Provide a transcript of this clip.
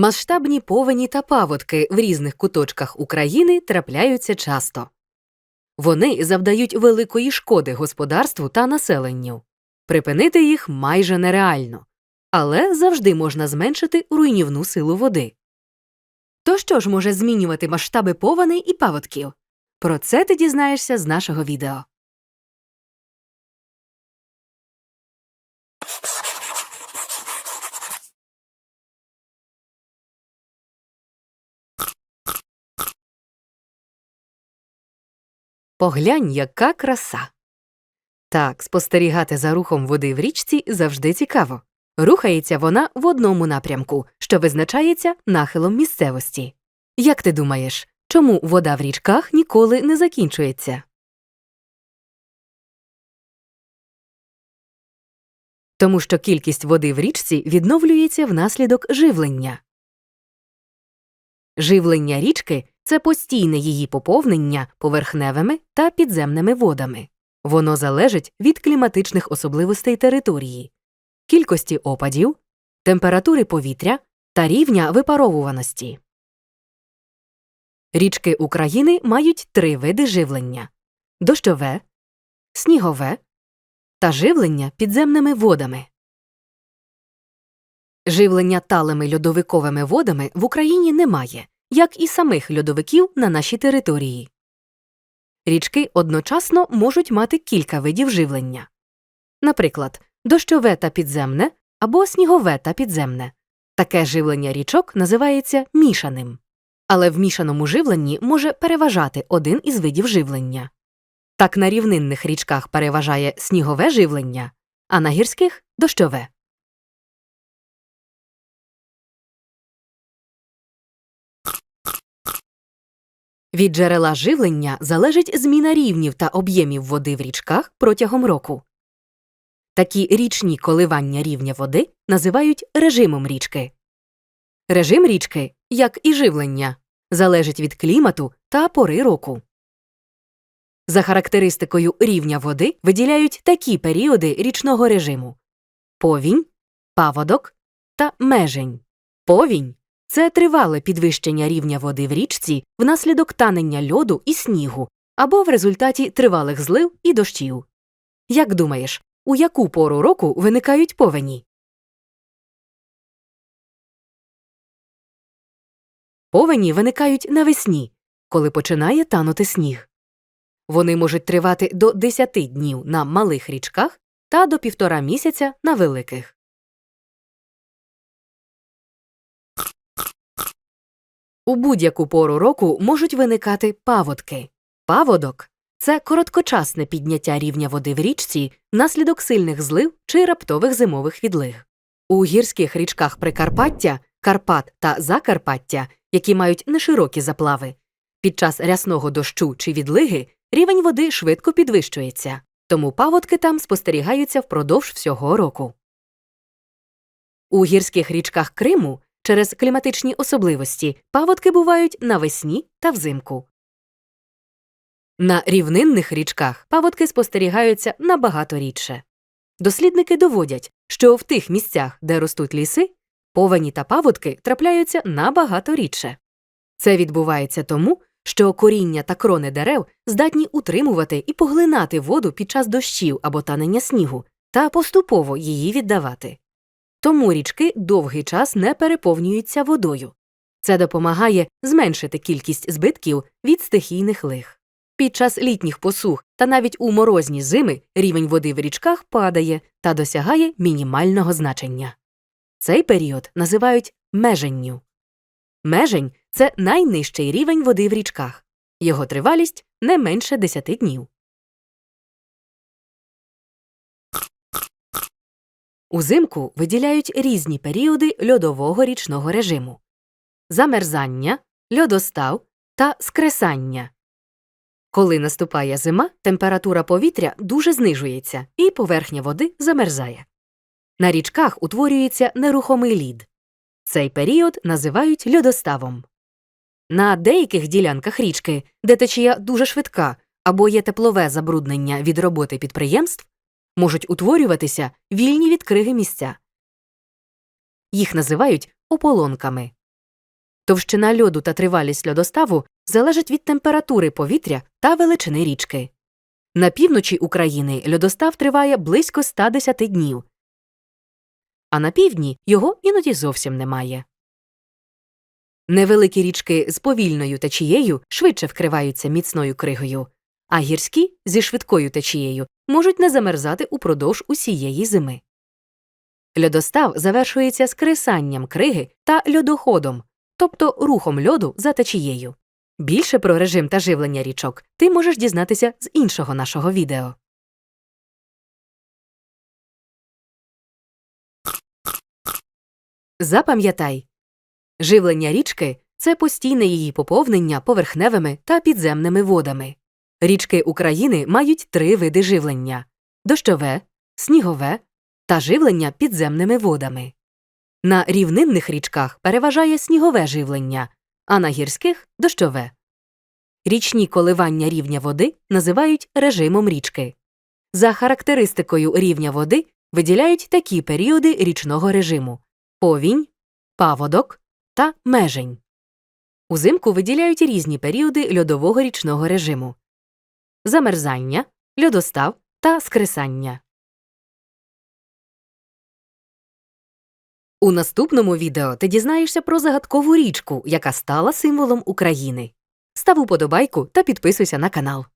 Масштабні повені та паводки в різних куточках України трапляються часто. Вони завдають великої шкоди господарству та населенню. Припинити їх майже нереально, але завжди можна зменшити руйнівну силу води. То що ж може змінювати масштаби повеней і паводків? Про це ти дізнаєшся з нашого відео. Поглянь, яка краса. Так, спостерігати за рухом води в річці завжди цікаво. Рухається вона в одному напрямку, що визначається нахилом місцевості. Як ти думаєш, чому вода в річках ніколи не закінчується? Тому що кількість води в річці відновлюється внаслідок живлення. Живлення річки це постійне її поповнення поверхневими та підземними водами. Воно залежить від кліматичних особливостей території, кількості опадів, температури повітря та рівня випаровуваності. Річки України мають три види живлення дощове, снігове та живлення підземними водами. Живлення талими льодовиковими водами в Україні немає, як і самих льодовиків на нашій території. Річки одночасно можуть мати кілька видів живлення. Наприклад, дощове та підземне або снігове та підземне. Таке живлення річок називається мішаним. Але в мішаному живленні може переважати один із видів живлення. Так на рівнинних річках переважає снігове живлення, а на гірських дощове. Від джерела живлення залежить зміна рівнів та об'ємів води в річках протягом року. Такі річні коливання рівня води називають режимом річки. Режим річки, як і живлення, залежить від клімату та пори року. За характеристикою рівня води виділяють такі періоди річного режиму повінь, паводок та межень. Повінь це тривале підвищення рівня води в річці внаслідок танення льоду і снігу або в результаті тривалих злив і дощів. Як думаєш, у яку пору року виникають повені? Повені виникають навесні, коли починає танути сніг. Вони можуть тривати до 10 днів на малих річках та до півтора місяця на великих. У будь-яку пору року можуть виникати паводки. Паводок це короткочасне підняття рівня води в річці внаслідок сильних злив чи раптових зимових відлиг. У гірських річках Прикарпаття, Карпат та Закарпаття, які мають неширокі заплави, під час рясного дощу чи відлиги рівень води швидко підвищується, тому паводки там спостерігаються впродовж всього року. У гірських річках Криму через кліматичні особливості паводки бувають навесні та взимку. На рівнинних річках паводки спостерігаються набагато рідше. Дослідники доводять, що в тих місцях, де ростуть ліси, повені та паводки трапляються набагато рідше. Це відбувається тому, що коріння та крони дерев здатні утримувати і поглинати воду під час дощів або танення снігу та поступово її віддавати. Тому річки довгий час не переповнюються водою. Це допомагає зменшити кількість збитків від стихійних лих. Під час літніх посух та навіть у морозні зими рівень води в річках падає та досягає мінімального значення. Цей період називають меженню. Межень це найнижчий рівень води в річках. Його тривалість не менше 10 днів. Узимку виділяють різні періоди льодового річного режиму замерзання, льодостав та скресання. Коли наступає зима, температура повітря дуже знижується і поверхня води замерзає. На річках утворюється нерухомий лід. Цей період називають льодоставом. На деяких ділянках річки, де течія дуже швидка або є теплове забруднення від роботи підприємств, можуть утворюватися вільні від криги місця. Їх називають ополонками Товщина льоду та тривалість льодоставу залежать від температури повітря та величини річки. На півночі України льодостав триває близько 110 днів, а на півдні його іноді зовсім немає. Невеликі річки з повільною течією швидше вкриваються міцною кригою, а гірські зі швидкою течією можуть не замерзати упродовж усієї зими. Льодостав завершується скресанням криги та льодоходом, тобто рухом льоду за течією. Більше про режим та живлення річок ти можеш дізнатися з іншого нашого відео. Запам'ятай, живлення річки це постійне її поповнення поверхневими та підземними водами. Річки України мають три види живлення дощове, снігове та живлення підземними водами. На рівнинних річках переважає снігове живлення, а на гірських дощове. Річні коливання рівня води називають режимом річки. За характеристикою рівня води виділяють такі періоди річного режиму повінь, паводок та межень. Узимку виділяють різні періоди льодового річного режиму замерзання, льодостав та скресання. У наступному відео ти дізнаєшся про загадкову річку, яка стала символом України. Став уподобайку та підписуйся на канал.